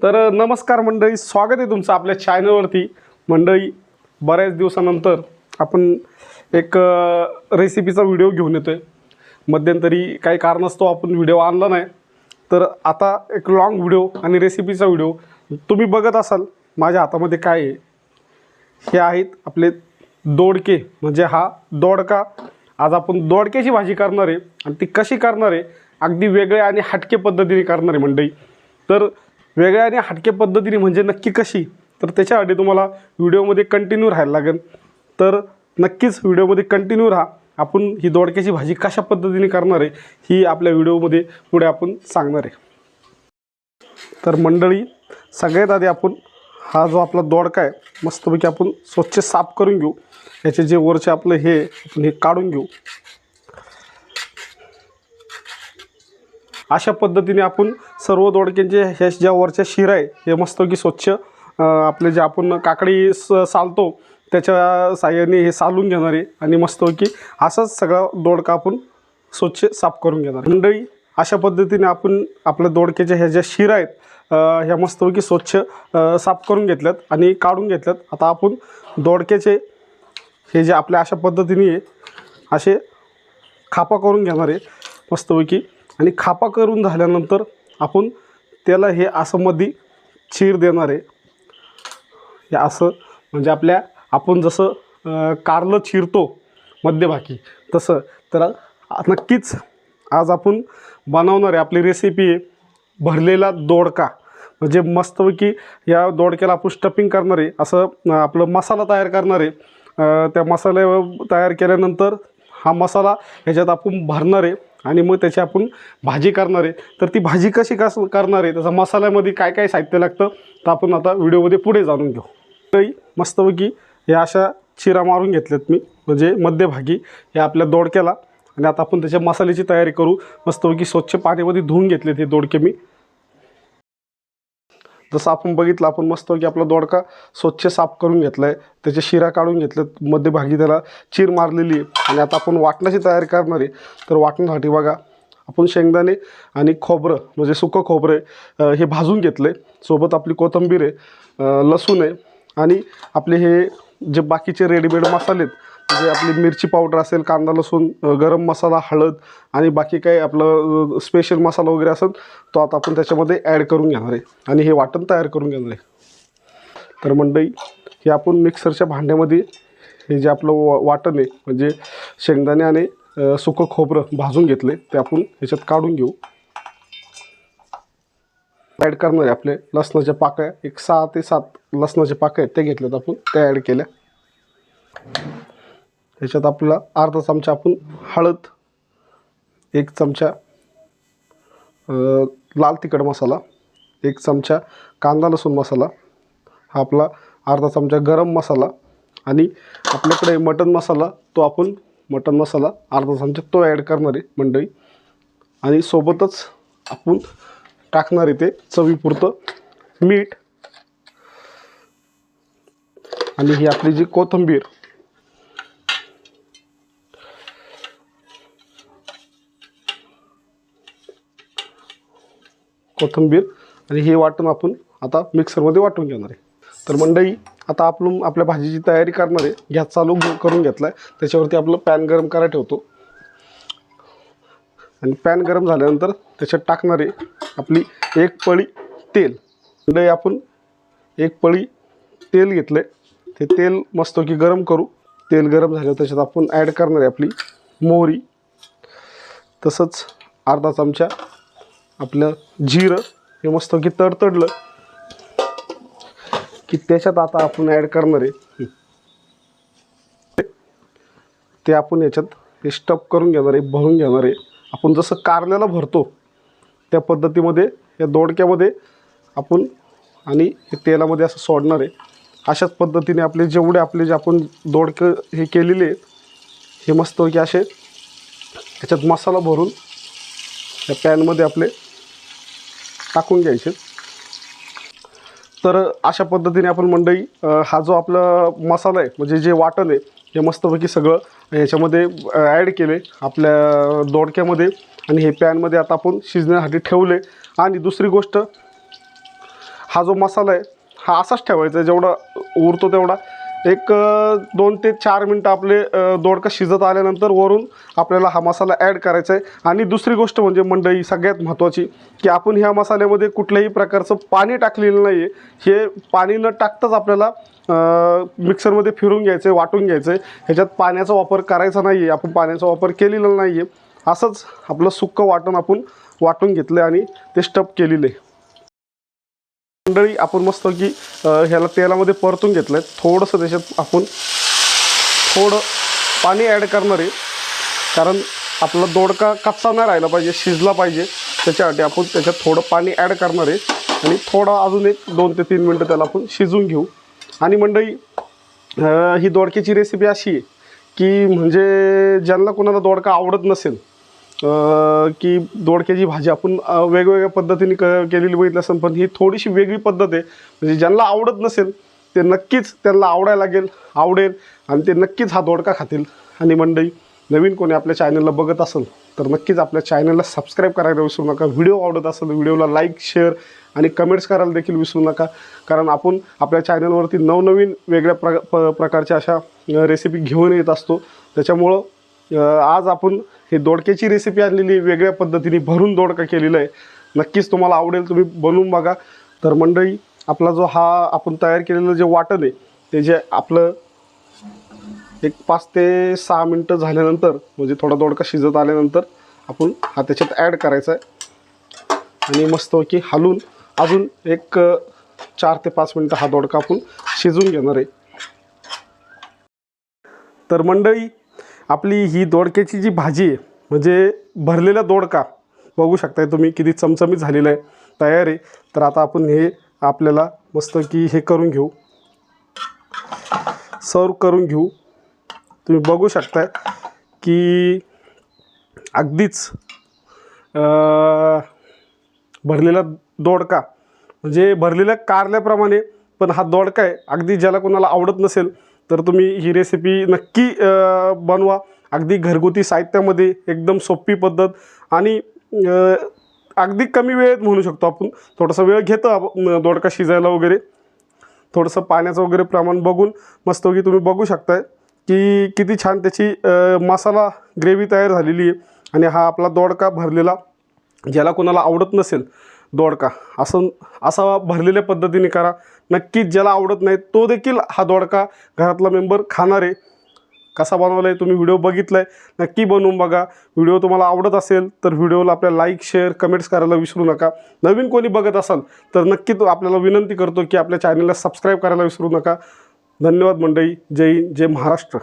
तर नमस्कार मंडळी स्वागत आहे तुमचं आपल्या चॅनलवरती मंडळी बऱ्याच दिवसानंतर आपण एक रेसिपीचा व्हिडिओ घेऊन येतो आहे मध्यंतरी काही कारणास्तव आपण व्हिडिओ आणला नाही. तर आता एक लॉंग व्हिडिओ आणि रेसिपीचा व्हिडिओ तुम्ही बघत असाल माझ्या हातामध्ये काय आहे? हे आहेत आपले दोडके म्हणजे हा दोडका. आज आपण दोडक्याची भाजी करणार आहे आणि ती कशी करणार आहे? अगदी वेगळ्या आणि हटके पद्धतीने करणार आहे मंडळी. तर वेगळ्या आणि हटके पद्धतीने म्हणजे नक्की कशी तर त्याच्यासाठी तुम्हाला व्हिडिओमध्ये कंटिन्यू राहायला लागेल. तर नक्कीच व्हिडिओमध्ये कंटिन्यू राहा. आपण ही दोडक्याची भाजी कशा पद्धतीने करणार आहे ही आपल्या व्हिडिओमध्ये पुढे आपण सांगणार आहे. तर मंडळी सगळ्यात आधी आपण हा जो आपला दोडका आहे मस्तपैकी आपण स्वच्छ साफ करून घेऊ. याचे जे वरचे आपलं हे आपण हे काढून घेऊ. अशा पद्धतीने आपण सर्व दोडक्यांचे ह्या ज्या वरच्या शिरा आहे हे मस्तपैकी स्वच्छ आपले जे आपण काकडी स सालतो त्याच्या साह्याने हे सालून घेणार आहे आणि मस्तपैकी असाच सगळा दोडका आपण स्वच्छ साफ करून घेणार. मंडळी अशा पद्धतीने आपण आपल्या दोडक्याच्या ह्या ज्या शिरा आहेत ह्या मस्तपैकी स्वच्छ साफ करून घेतल्यात आणि काढून घेतल्यात. आता आपण दोडक्याचे हे जे आपल्या अशा पद्धतीने असे खापा करून घेणार आहे मस्तपैकी आणि खापा करून झाल्यानंतर आपण त्याला हे असं मध्ये चीर देणार आहे. हे असं म्हणजे आपल्या आपण जसं कारलं चिरतो मध्यभागी तसं. तर नक्कीच आज आपण बनवणार आहे आपली रेसिपी आहे भरलेला दोडका. म्हणजे मस्तपैकी या दोडक्याला आपण स्टफिंग करणार आहे. असं आपलं मसाला तयार करणार आहे. त्या मसाल्या तयार केल्यानंतर हा मसाला ह्याच्यात आपण भरणार आहे. आणि मग त्याची आपण भाजी करणार आहे. तर ती भाजी कशी कस करणार आहे? त्याचा मसाल्यामध्ये काय काय साहित्य लागतं? तर आपण आता व्हिडिओमध्ये पुढे जाणून घेऊ. तरी मस्तपैकी या अशा चिरा मारून घेतल्यात मी. म्हणजे मध्यभागी या आपल्या दोडक्याला. आणि आता आपण त्याच्या मसाल्याची तयारी करू. मस्तपैकी स्वच्छ पाण्यामध्ये धुवून घेतले ते दोडके मी. जसं आपण बघितलं आपण मस्त की आपला दोडका स्वच्छ साफ करून घेतला आहे त्याचे शिरा काढून घेतल्या मध्यभागी त्याला चीर मारलेली आहे. आणि आता आपण वाटणाची तयारी करणार आहे. तर वाटण्यासाठी बघा आपण शेंगदाणे आणि खोबरं म्हणजे सुकं खोबरं हे भाजून घेतलं आहे सोबत आपली कोथिंबीर आहे लसूण आहे. आणि आपले हे जे बाकीचे रेडीमेड मसाले आहेत म्हणजे आपली मिरची पावडर असेल कांदा लसूण गरम मसाला हळद आणि बाकी काही आपलं स्पेशल मसाला वगैरे असेल तो आता आपण त्याच्यामध्ये ॲड करून घेणार आहे. आणि हे वाटण तयार करून घेणार आहे. तर मंडई हे आपण मिक्सरच्या भांड्यामध्ये हे जे आपलं वा वाटण आहे म्हणजे शेंगदाणे आणि सुकं खोबरं भाजून घेतले ते आपण ह्याच्यात काढून घेऊ. ॲड करणार आहे आपले लसणाच्या पाकळ्या. एक सहा ते सात लसणाच्या पाकळ्या आहेत ते घेतल्यात आपण त्या ॲड केल्या. त्याच्यात आपला अर्धा चमचा आपण हळद एक चमचा लाल तिखट मसाला एक चमचा कांदा लसूण मसाला हा आपला अर्धा चमचा गरम मसाला आणि आपल्याकडे मटन मसाला तो आपण मटन मसाला अर्धा चमचा तो ॲड करणार आहे मंडळी. आणि सोबतच आपण टाकणार आहे ते चवीपुरतं मीठ. आणि ही आपली जी कोथिंबीर कोथिंबीर आणि हे वाटण आपण आता मिक्सरमध्ये वाटून घेणार आहे. तर मंडई आता आपण आपल्या भाजीची तयारी करणार आहे. गॅस चालू करून घेतला आहे त्याच्यावरती आपलं पॅन गरम करायला ठेवतो. आणि पॅन गरम झाल्यानंतर त्याच्यात टाकणार आहे आपली एक पळी तेल. मंडई आपण एक पळी तेल घेतलं आहे ते तेल मस्त की गरम करू. तेल गरम झालं त्याच्यात आपण ॲड करणार आहे आपली मोहरी. तसंच अर्धा चमचा आपलं जिरं हे मस्त की तडतडलं. की त्याच्यात आता आपण ॲड करणार आहे. ते आपण याच्यात हे स्टप करून घेणार आहे भरून घेणार आहे. आपण जसं कारल्याला भरतो त्या पद्धतीमध्ये या दोडक्यामध्ये आपण आणि हे तेलामध्ये असं सोडणार आहे. अशाच पद्धतीने आपले जेवढे आपले जे आपण दोडकं हे केलेले आहेत हे मस्त की असे याच्यात मसाला भरून या पॅनमध्ये आपले टाकून घ्यायचे. तर अशा पद्धतीने आपण मंडई हा जो आपला मसाला आहे म्हणजे जे वाटण आहे हे मस्तपैकी सगळं ह्याच्यामध्ये ॲड केले आपल्या दोडक्यामध्ये आणि हे पॅनमध्ये आता आपण शिजण्यासाठी ठेवले. आणि दुसरी गोष्ट हा जो मसाला आहे हा असाच ठेवायचा आहे जेवढा उरतो तेवढा. एक दोन ते चार मिनटं आपले दोडकं दोडका शिजत आल्यानंतर वरून आपल्याला हा मसाला ॲड करायचा आहे आणि दुसरी गोष्ट म्हणजे मंडळी सगळ्यात महत्त्वाची की आपण ह्या मसाल्यामध्ये कुठल्याही प्रकारचं पाणी टाकलेलं नाही आहे हे पाणी न टाकताच आपल्याला मिक्सरमध्ये फिरून घ्यायचं आहे वाटून घ्यायचं आहे ह्याच्यात पाण्याचा वापर करायचा नाही आहे आपण पाण्याचा वापर केलेला नाही आहे असंच आपलं सुक्कं वाटण आपण वाटून घेतलं आहे आणि ते स्टप केलेलं आहे. मंडळी आपण मस्त की ह्याला तेलामध्ये परतून घेतलं आहे थोडंसं त्याच्यात आपण थोडं पाणी ॲड करणार आहे. कारण आपला दोडका कच्चा नाही राहिला पाहिजे शिजला पाहिजे. त्याच्यासाठी आपण त्याच्यात थोडं पाणी ॲड करणार आहे. आणि थोडं अजून एक दोन ते तीन मिनटं त्याला आपण शिजून घेऊ. आणि मंडळी ही दोडक्याची रेसिपी अशी आहे की म्हणजे ज्यांना कोणाला दोडका आवडत नसेल की दोडक्याची भाजी आपण वेगवेगळ्या पद्धतीने क केलेली बघितली असेल पण ही थोडीशी वेगळी पद्धत आहे. म्हणजे ज्यांना आवडत नसेल ते नक्कीच त्यांना आवडायला लागेल आवडेल आणि ते नक्कीच हा दोडका खातील. आणि मंडळी नवीन कोणी आपल्या चॅनलला बघत असेल तर नक्कीच आपल्या चॅनलला सबस्क्राईब करायला विसरू नका. व्हिडिओ आवडत असेल व्हिडिओला लाईक शेअर आणि कमेंट्स करायला देखील विसरू नका. कारण आपण आपल्या चॅनलवरती नवनवीन वेगळ्या प्र प प्रकारच्या अशा रेसिपी घेऊन येत असतो. त्याच्यामुळं आज आपण हे दोडक्याची रेसिपी आणलेली वेगळ्या पद्धतीने भरून दोडका केलेला आहे. नक्कीच तुम्हाला आवडेल तुम्ही बनवून बघा. तर मंडळी आपला जो हा आपण तयार केलेलं जे वाटण आहे ते जे आपलं एक पाच ते सहा मिनटं झाल्यानंतर म्हणजे थोडा दोडका शिजत आल्यानंतर आपण हा त्याच्यात ॲड करायचा आहे. आणि मस्तपैकी हलून अजून एक चार ते पाच मिनटं हा दोडका आपण शिजून घेणार आहे. तर मंडळी आपली ही दोडक्याची जी भाजी आहे म्हणजे भरलेला दोडका बघू शकताय तुम्ही किती चमचमीत झालेला आहे तयार आहे. तर आता आपण हे आपल्याला मस्त की हे करून घेऊ. सर्व करून घेऊ. तुम्ही बघू शकताय की अगदीच भरलेला दोडका म्हणजे भरलेल्या कारल्याप्रमाणे पण हा दोडका आहे. अगदी ज्याला कोणाला आवडत नसेल तर तुम्ही ही रेसिपी नक्की बनवा. अगदी घरगुती साहित्यामध्ये एकदम सोपी पद्धत आणि अगदी कमी वेळेत म्हणू शकतो आपण. थोडासा वेळ घेतो आपण दोडका शिजायला वगैरे. थोडंसं पाण्याचं वगैरे प्रमाण बघून मस्तपैकी तुम्ही बघू शकताय की किती छान त्याची मसाला ग्रेव्ही तयार झालेली आहे आणि हा आपला दोडका भरलेला ज्याला कोणाला आवडत नसेल दोडका असं असा भरलेल्या पद्धतीने करा. नक्कीच ज्याला आवडत नाही तो देखील हा दोडका घरातला मेंबर खाणार. आहे कसा बनवला आहे तुम्ही व्हिडिओ बघितला आहे नक्की बनवून बघा. व्हिडिओ तुम्हाला आवडत असेल तर व्हिडिओला आपल्या लाईक शेअर कमेंट्स करायला विसरू नका. नवीन कोणी बघत असाल तर नक्की तो आपल्याला विनंती करतो की आपल्या चॅनलला सबस्क्राईब करायला विसरू नका. धन्यवाद मंडळी. जय हिंद जय महाराष्ट्र.